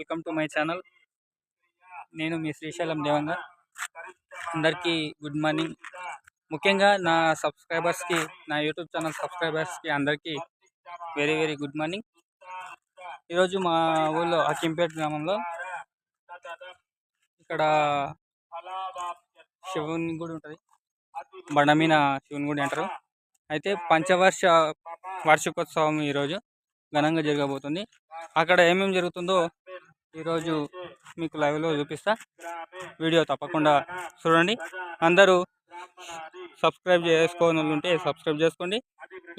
Welcome to my channel. నేను మీ శ్రీశైలం దేవంగా. అందరికీ good morning. ముఖ్యంగా నా సబ్స్క్రైబర్స్కి నా యూట్యూబ్ ఛానల్ సబ్స్క్రైబర్స్కి అందరికీ వెరీ వెరీ గుడ్ మార్నింగ్. ఈరోజు మా ఊళ్ళో అకింపేట్ గ్రామంలో ఇక్కడ శివుని గుడి ఉంటుంది. బండమీన శివుని గుడి అంటారు. అయితే పంచవర్ష వార్షికోత్సవం ఈరోజు ఘనంగా జరగబోతుంది. అక్కడ ఏమేమి జరుగుతుందో ఈరోజు మీకు లైవ్లో చూపిస్తా. వీడియో తప్పకుండా చూడండి. అందరూ సబ్స్క్రైబ్ చేసుకోని ఉంటే సబ్స్క్రైబ్ చేసుకోండి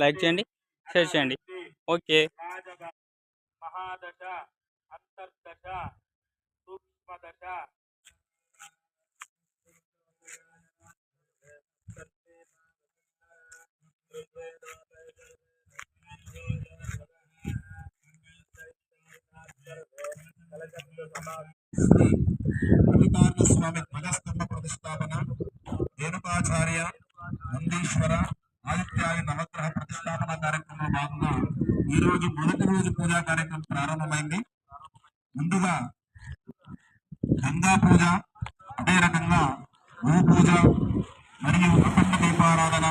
లైక్ చేయండి షేర్ చేయండి. ఓకే. మహాదశ అంతర్దశ సూక్ష్మదశ. శ్రీ స్వామి ధ్వజస్తంభ ప్రతిష్టాపన రేణుకాచార్య నందీశ్వర ఆదిత్యాయ నవగ్రహ ప్రతిష్టాపన కార్యక్రమంలో భాగంగా ఈ రోజు మొదటి రోజు పూజా కార్యక్రమం ప్రారంభమైంది. ముందుగా గంగా పూజ అదే రకంగా భూ పూజ మరియు అఖండ దీపారాధన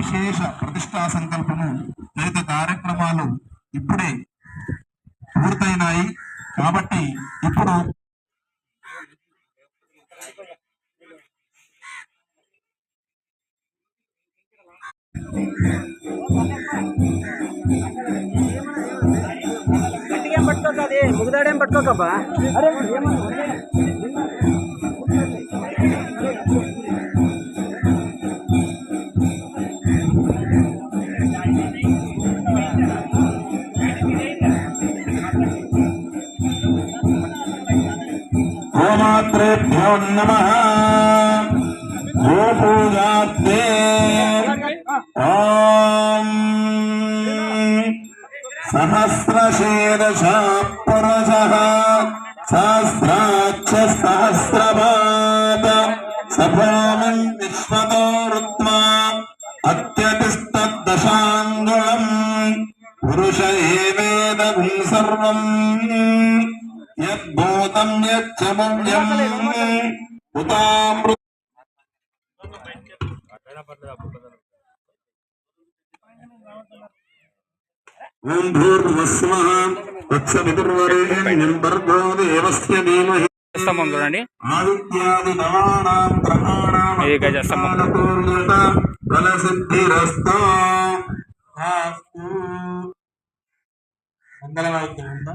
విశేష ప్రతిష్టా సంకల్పము తదితర కార్యక్రమాలు ఇప్పుడే పూర్తయినాయి. కాబట్టి ఇప్పుడు గట్టిగా పట్టుకోక అది? ముగుదాడేం పట్టుకోకబ్బా అరే గోమాత్రేభ్యో నమ. గోపూజాస్తే ఓం. సహస్రశీర్ష పురుష సహస్రాక్ష సహస్రపాద సభామన్ విశ్వతో రుత్వా అత్యతిష్టదశాంగుళం పురుష ఏవేదగుం సర్వం. యద్భూతం యచ్చ భవ్యం ఉతామృత ఓం భూర్భువస్వః తత్సవితుర్వరేణ్యం భర్గో దేవస్య ధీమహి స్తంభం చూడండి. ఆదిత్యాది నవానాం గ్రహాణాం ఇది ఫలసిద్ధిరస్తో. మంగళవాక్యం ఉందా?